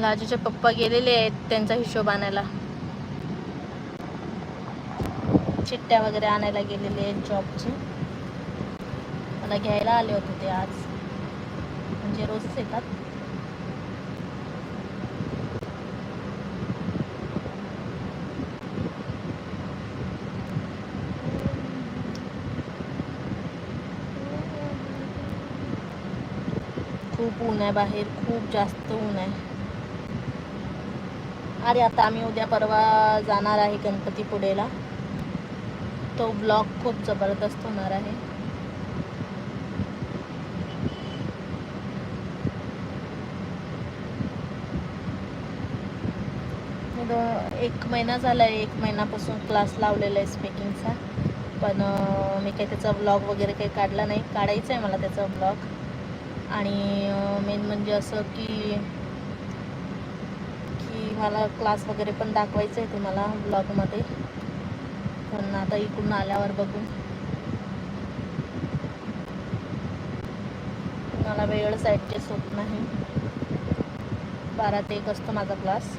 लाजूचे पप्पा गेलेले आहेत त्यांचा हिशोब आणायला. चिट्ट्या वगैरे आणायला गेलेले आहेत जॉबचे. मला घ्यायला आले होते ते आज. म्हणजे रोजच येतात. खूप ऊन आहे बाहेर खूप जास्त ऊन आहे अरे आता आम्ही उद्या परवा जाणार आहे गणपतीपुळेला तो ब्लॉग खूप जबरदस्त होणार आहे. एक महिना झाला आहे एक महिन्यापासून क्लास लावलेला आहे स्पीकिंगचा पण मी काही त्याचा ब्लॉग वगैरे काही काढला नाही. काढायचा आहे मला त्याचा ब्लॉग आणि मेन म्हणजे असं की मला क्लास वगैरे पण दाखवायचं आहे तुम्हाला ब्लॉगमध्ये पण आता इकडून आल्यावर बघून मला वेळच ॲडजस्ट होत नाही. बारा ते एक असतो माझा क्लास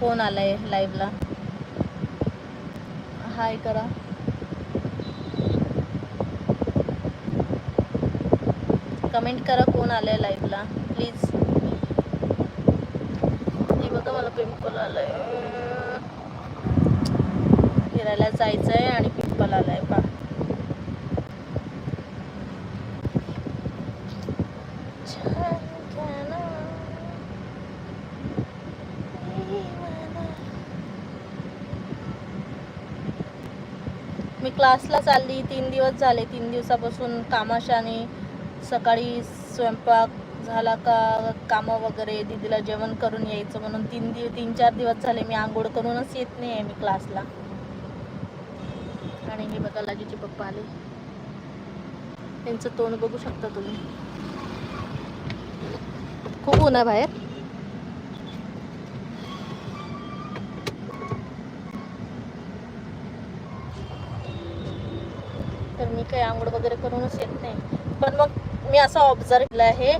कोण आलंय लाईव्हला हाय करा. कमेंट करा कोण आलंय लाईव्हला प्लीज पिंपल आलंय. फिरायला जायचंय आणि पिंपल आलाय पा मी क्लासला चालली तीन दिवस झाले तीन दिवसापासून कामाशाने सकाळी स्वयंपाक झाला का कामं वगैरे दीदीला जेवण करून यायचं म्हणून तीन दिव तीन चार दिवस झाले मी आंघोळ करूनच येत नाही आहे मी क्लासला आणि हे बघा लाजीचे पप्पा आले. त्यांचं तोंड बघू शकता तुम्ही. खूप ऊन आहे बाहेर. तर मी काही आंघोळ वगैरे करूनच येत नाही. पण मग मी असं ऑब्झर्व केलं आहे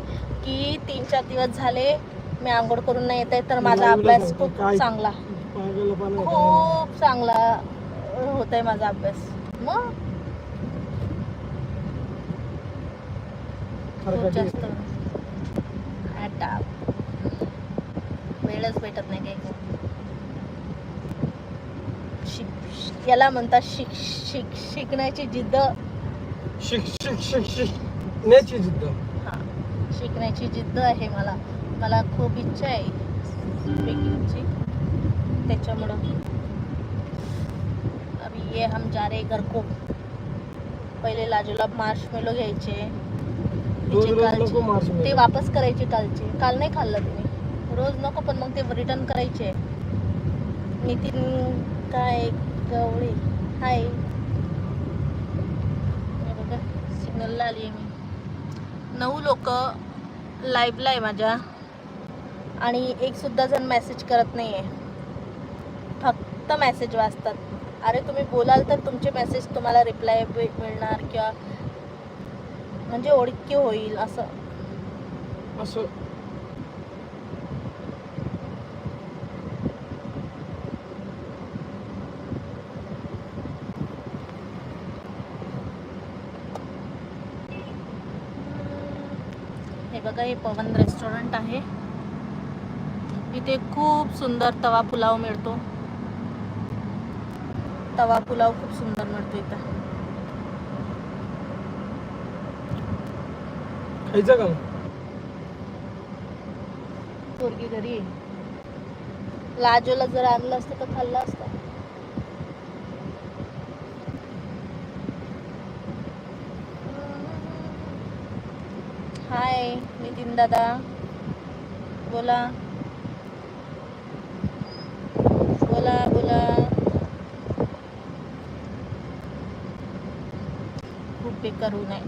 की तीन चार दिवस झाले मी आंघोळ करून नाही येत आहे तर माझा अभ्यास खूप चांगला. खूप चांगला होत आहे माझा अभ्यास. मग? खूप जास्त. आता वेळच भेटत नाही काही याला म्हणतात शिक शिक शिकण्याची जिद्द. शिक शिक शिक शिकण्याची जिद्द. शिकण्याची जिद्द आहे मला. मला खूप इच्छा आहे. स्पीकिंगची त्याच्यामुळं. अभी ये हम जा रहे घर को. पहिले लाजूला घ्यायचे. कालचे- नको marshmallow. ते वापस करायचे कालचे. काल नाही खाल्लं तुम्ही रोज नको पण मग ते रिटर्न करायचे. नितीन काय गवळी. हाय. बघा. सिग्नलला आली आहे मी. नऊ लोक लाईव्हला आहे माझ्या. आणि एकसुद्धा जण मेसेज करत नाही आहे फक्त मेसेज वाचतात. अरे तुम्ही बोलाल तर तुमचे मेसेज तुम्हाला रिप्लाय मिळणार किंवा म्हणजे ओळखी होईल असं. असं हे बघा हे पवन रेस्टॉरंट आहे. इथे खूप सुंदर तवा पुलाव मिळतो. तवा पुलाव खूप सुंदर मिळतो इथं. खायचं का पोरगी घरी. लाजोला जर आणलं असतं तर खाल्लं असतं. हाय नितीन दादा बोला. बोला बोला. खूप बेकार करू नये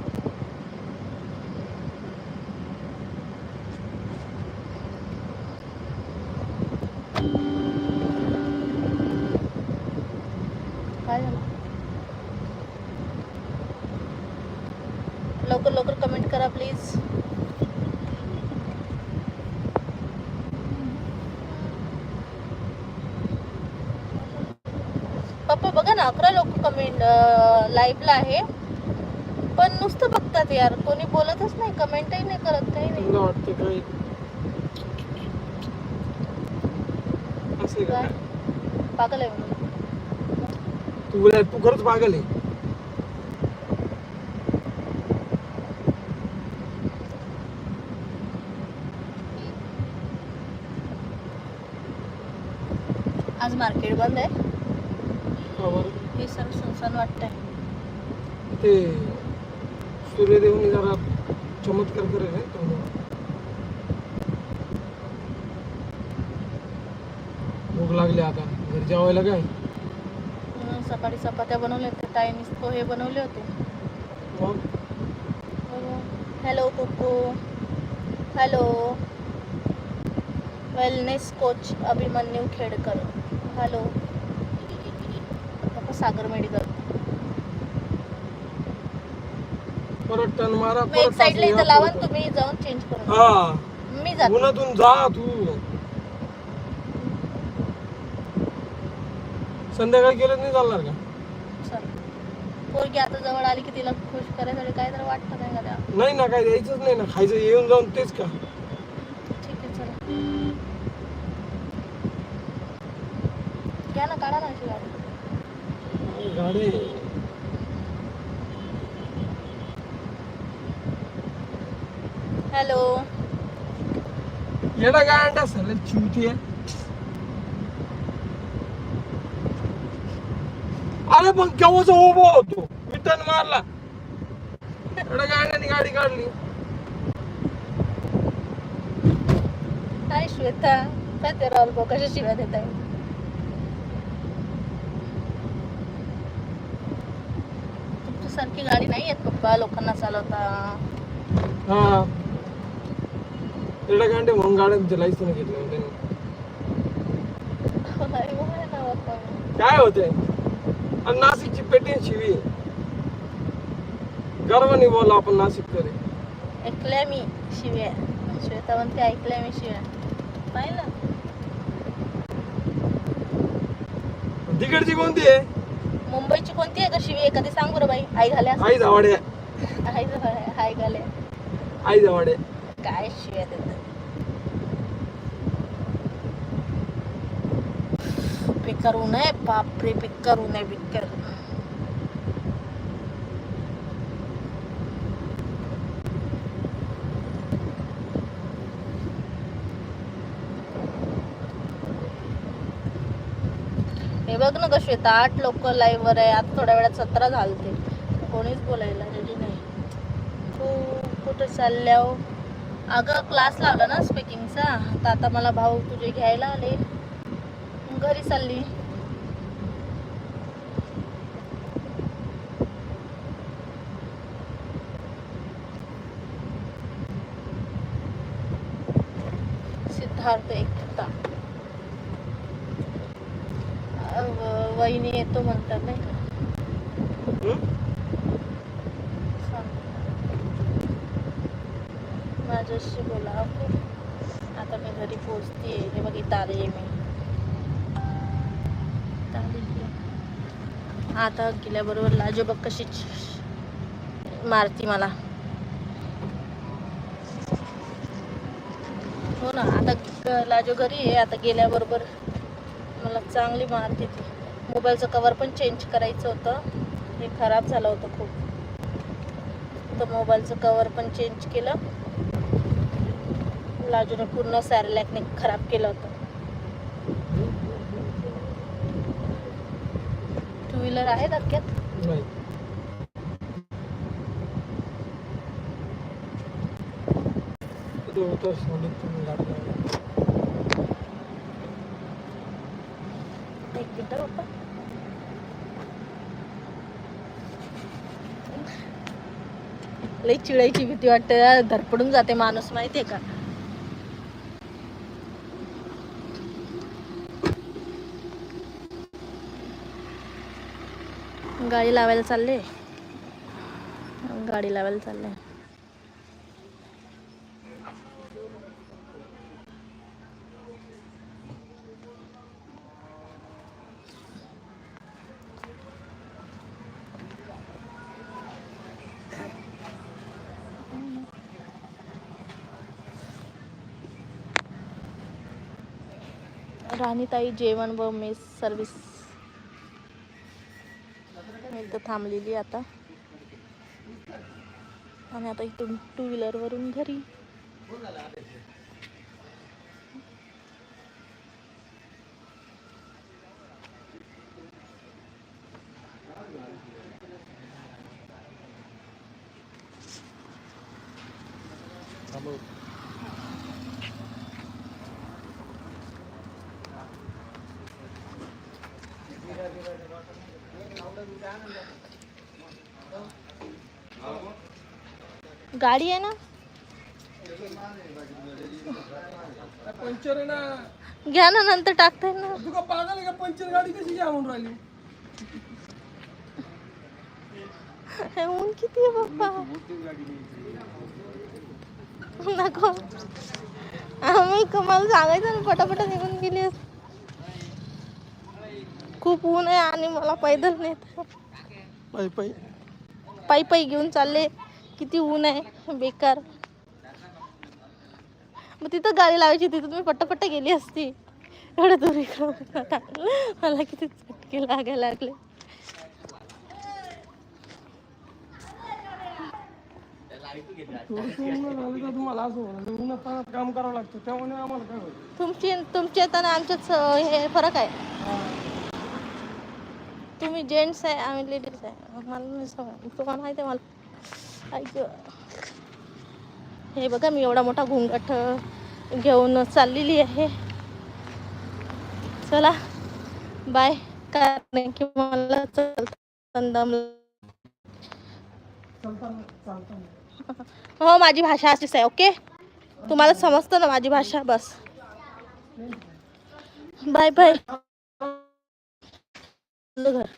काय झालं? लवकर लवकर कमेंट करा प्लीज लोक बघा ना अकरा लोक कमेंट लाईव्हला आहे. पण नुसतं बघतात यार. कोणी बोलतच नाही कमेंटही नाही करत काही नाही. असं काय? पागल आहे म्हणून. तू खरंच पागल आहे. आज मार्केट बंद आहे? हे सर्व सुनसान वाटतंय. ते सूर्यदेवनी जरा चमत्कार करेल आहे. भूक लागली आता घरी जेवायला काय? सकाळी चपात्या बनवल्या होत्या ताईनीच पोहे बनवले होते. Hello Kuku hello wellness coach Abhimanyu Khedkar. Hello Sagar medical. परत टन मारा एक परत साईडला असं इथं लावा तुम्ही जाऊन चेंज करून हा. मी जातो. उन्हातून जा तू. संध्याकाळी केलं नाही चालणार का? चल. पोरगी आता जवळ आली की तिला खुश करायसाठी काय तर वाटतं नाही का त्या नाही ना काय द्यायचंच नाही ना. खायचं येऊन जाऊन तेच का? ठीक आहे चला. घ्या ना काढा ना अशी गाडी. गाडी. हॅलो. येडा काय अंडा सर चिवती अरे पण केव्हाच उभा होतो? मी टन मारला. एवढ्या गाड्याने गाडी काढली. हाय श्वेता? काय ते राहुल भाऊ? कशा शिव्या देत आहे तुमच्यासारखी गाडी नाही येत पप्पा लोकांना चालवता. हा. एवढ्या गांडे म्हणून गाड्यांचे लायसन घेतलं त्यांनी. काय होतंय? आणि नाशिकची पेटी शिवी. गर्वाने बोला आपण नाशिक करे ऐकल्या मी शिव्या. श्वेता म्हणते ऐकल्या मी शिव्या. पाहिलं? तिकडची कोणती आहे? मुंबईची कोणती आहे शिवी एखादी सांग बरं बाई. आई घाल्या आई जावाडे आई घाल्या आई घाल्या आई जावाडे काय शिव्या देतात? बेकार ऊन आहे बापरे बेकार ऊन आहे बेकार हे बघ ना कशी येतात आठ लोक लाईव्हवर आहे. आता थोड्या वेळात सतरा झालते. कोणीच बोलायला रेडी नाही. तू कुठं चालल्या हो? अगं क्लास लावला ना स्पीकिंगचा तर आता मला भाऊ तुझे घ्यायला आले. घरी चालली. सिद्धार्थ एकता वहिनी येतो म्हणतात नाही का. माझ्याशी बोला ओके? आता मी घरी पोचते हे बघ इथं आले मी. आता गेल्याबरोबर लाजो बघ कशी. छ- मारती मला. हो ना आता लाजो घरी. आहे आता गेल्याबरोबर मला चांगली मारते ती. मोबाईलचं कवर पण चेंज करायचं होतं. हे खराब झालं होतं खूप. तर मोबाईलचं कवर पण चेंज केलं. लाजूने पूर्ण सॅरलॅकने खराब केलं होतं. टू व्हीलर आहे धक्क्यात? नाही. सोनीत तुम्ही लई चिडायची भीती वाटते. धडपडून जाते माणूस माहितीये का? गाडी लावायला चालले. गाडी लावायला चालले. राणीताई जेवण व मेस सर्विस. मी इथं थांबलेली आता. आणि आता इथून टू व्हीलरवरून घरी. गाडी आहे ना? पंचर आहे ना. घ्या ना नंतर टाकता येईल ना तुका पागल आहे का? पंचर गाडी कशी घ्या म्हणून राहिली? हे ऊन किती आहे बाप्पा? नको. आम्ही कमाल सांगायचं ना पटापटा निघून गेली. खूप ऊन आहे आणि मला पैदल नेत पायी पायी. पायी पायी घेऊन चालले. किती ऊन आहे. बेकार. मग तिथं गाडी लावायची तिथं तुम्ही पट्टापट्टा गेली असती. एवढं दूर इकडं मला किती चटके लागायला लागले. तुमची तुमच्यात आणि आमच्यात हे फरक आहे. तुम्ही जेंट्स आहे आम्ही लेडीज आहे मला नाही तुम्हाला माहिती आहे मला ऐक हे बघा मी एवढा मोठा घुंगट घेऊन चाललेली आहे चला बाय कारण की मला चलताना हो माझी भाषा अशीच आहे ओके तुम्हाला समजतं ना माझी भाषा बस बाय बाय घर